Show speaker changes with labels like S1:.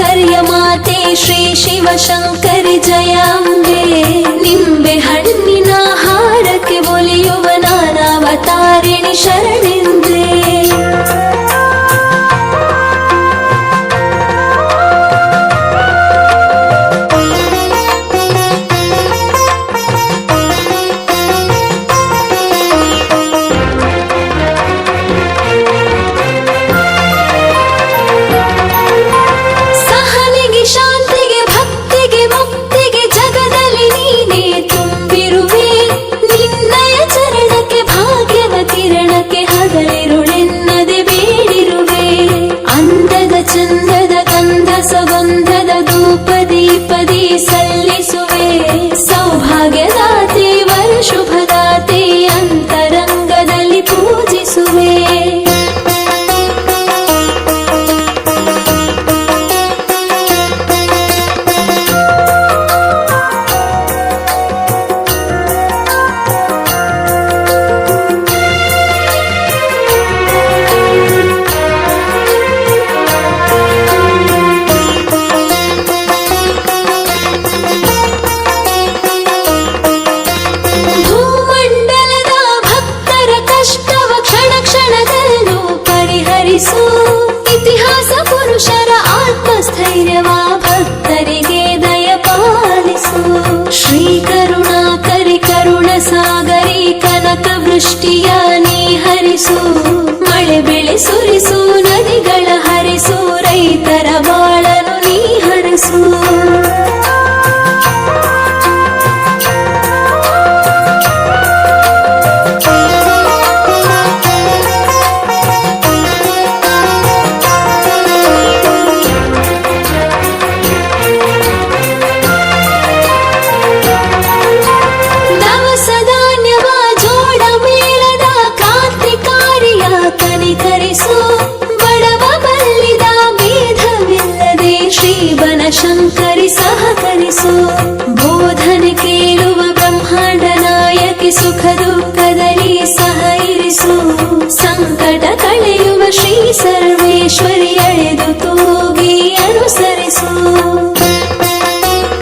S1: कर्यमाते श्री शिवशङ्करि जयाम्बे निम्बे हण्णिना ಸ್ಮರಿಸು ಇತಿಹಾಸ ಪುರುಷರ ಆತ್ಮಸ್ಥೈರ್ಯವ ಭಕ್ತರಿಗೆ ದಯಪಾಲಿಸು ಶ್ರೀ ಕರುಣಾಕರಿ ಕರುಣ ಸಾಗರಿ ಕನಕ ವೃಷ್ಟಿಯ ನೀ ಹರಿಸು. ಕರುಣಿಸು ಬೋಧನಿಗೇರುವ ಬ್ರಹ್ಮಾಂಡ ನಾಯಕಿ ಸುಖ ದುಃಖದಲ್ಲಿ ಸಹ ಇರಿಸು ಸಂಕಟ ಕಳೆಯುವ ಶ್ರೀ ಸರ್ವೇಶ್ವರಿಯ